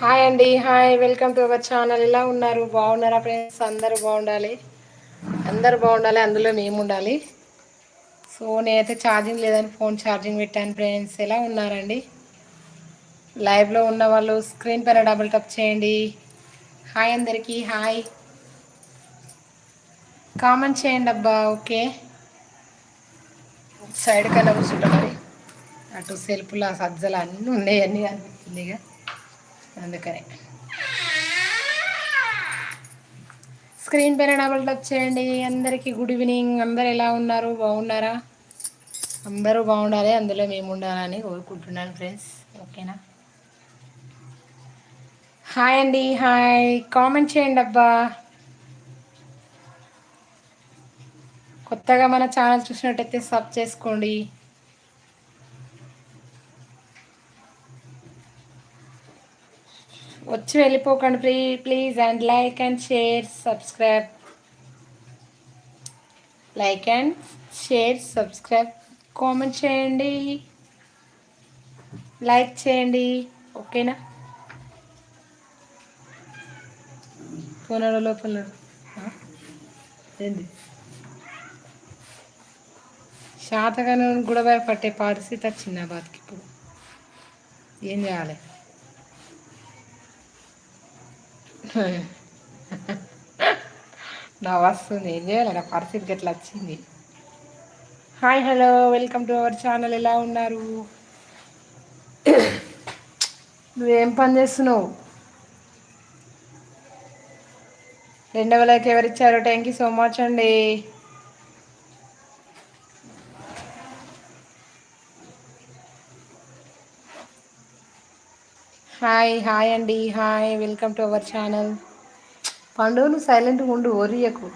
Hi అండి hi. Welcome to our channel. ఎలా ఉన్నారు? బాగున్నారా ఫ్రెండ్స్? అందరూ బాగుండాలి. అందరు బాగుండాలి అందులో మేము ఉండాలి. సో నేనైతే ఛార్జింగ్ లేదని ఫోన్ ఛార్జింగ్ పెట్టాను ఫ్రెండ్స్. ఎలా ఉన్నారండి? లైవ్లో ఉన్న వాళ్ళు స్క్రీన్ పైన డబుల్ టప్ చేయండి. హాయ్ అందరికీ హాయ్. కామెంట్ చేయండి అబ్బా ఓకే? సైడ్ కన్నా కూర్చుంటా మరి. అటు సెల్ఫ్లా సజ్జలు అన్నీ ఉన్నాయి అన్నీ అనిపిస్తుంది ఇక అందుకనే. స్క్రీన్ పైన డబుల్ టచ్ చేయండి. అందరికీ గుడ్ ఈవినింగ్. అందరు ఎలా ఉన్నారు? బాగున్నారా? అందరూ బాగుండాలి. అందులో మేము ఉండాలని కోరుకుంటున్నాను ఫ్రెండ్స్. ఓకేనా? హాయ్ అండి. హాయ్. కామెంట్ చేయండి అబ్బా. కొత్తగా మన ఛానల్ చూసినట్టయితే సబ్ చేసుకోండి. వచ్చి వెళ్ళిపోకండి plea please and like and share subscribe. Like and share subscribe. Comment చేయండి. లైక్ చేయండి. ఓకేనా? పోనాడు లోపల ఏంది? శాతగానే కూడా పట్టే పరిస్థితి వచ్చింది బాతికి ఇప్పుడు. ఏం చేయాలి? నా వస్తుంది ఏం చేయాలి నా పరిస్థితికి ఎట్లా వచ్చింది. Hi hello welcome to our channel. ఎలా ఉన్నారు? నువ్వేం పని చేస్తున్నావు? రెండవ లైక్ ఎవరిచ్చారు? థ్యాంక్ యూ సో మచ్ అండి. హాయ్ హాయ్ అండి hi. Welcome to our channel. పండుగను సైలెంట్గా ఉండు ఒరియకు